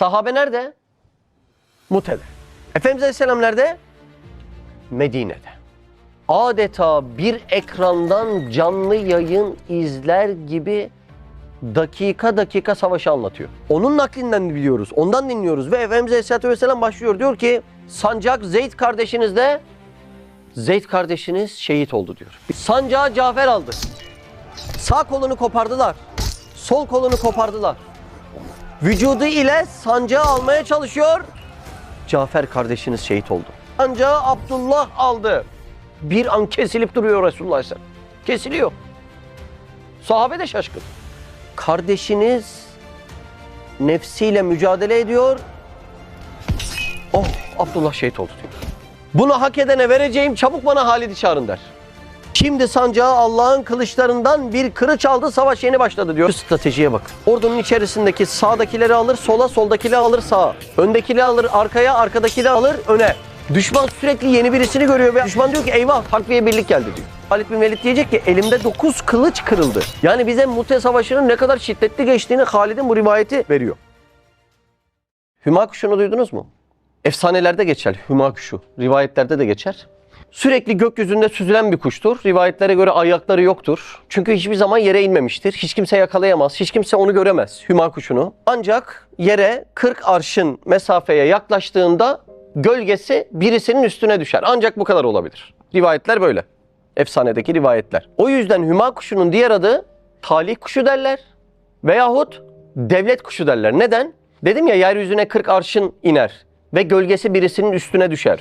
Sahabe nerede? Mute'de. Efendimiz Aleyhisselam nerede? Medine'de. Adeta bir ekrandan canlı yayın izler gibi dakika dakika savaşı anlatıyor. Onun naklinden biliyoruz, ondan dinliyoruz ve Efendimiz Aleyhisselatü Vesselam başlıyor. Diyor ki sancak Zeyd kardeşinizde Zeyd kardeşiniz şehit oldu diyor. Sancağı Cafer aldı. Sağ kolunu kopardılar. Sol kolunu kopardılar. Vücudu ile sancağı almaya çalışıyor. Cafer kardeşiniz şehit oldu. Sancağı Abdullah aldı. Bir an kesilip duruyor Resulullah Aleyhisselam. Kesiliyor. Sahabe de şaşkın. Kardeşiniz nefsiyle mücadele ediyor. Oh Abdullah şehit oldu diyor. Bunu hak edene vereceğim çabuk bana Halid'i çağırın der. Şimdi sancağı Allah'ın kılıçlarından bir kılıç aldı savaş yeni başladı diyor. Stratejiye bakın. Ordunun içerisindeki sağdakileri alır sola soldakileri alır sağa. Öndekileri alır arkaya arkadakileri alır öne. Düşman sürekli yeni birisini görüyor ve düşman diyor ki eyvah takviye birlik geldi diyor. Halid bin Velid diyecek ki elimde 9 kılıç kırıldı. Yani bize Mute Savaşı'nın ne kadar şiddetli geçtiğini Halid'in bu rivayeti veriyor. Hüma kuşunu duydunuz mu? Efsanelerde geçer hüma kuşu. Rivayetlerde de geçer. Sürekli gökyüzünde süzülen bir kuştur. Rivayetlere göre ayakları yoktur. Çünkü hiçbir zaman yere inmemiştir. Hiç kimse yakalayamaz. Hiç kimse onu göremez hüma kuşunu. Ancak yere 40 arşın mesafeye yaklaştığında gölgesi birisinin üstüne düşer. Ancak bu kadar olabilir. Rivayetler böyle. Efsanedeki rivayetler. O yüzden hüma kuşunun diğer adı talih kuşu derler. Veyahut devlet kuşu derler. Neden? Dedim ya yeryüzüne 40 arşın iner ve gölgesi birisinin üstüne düşer.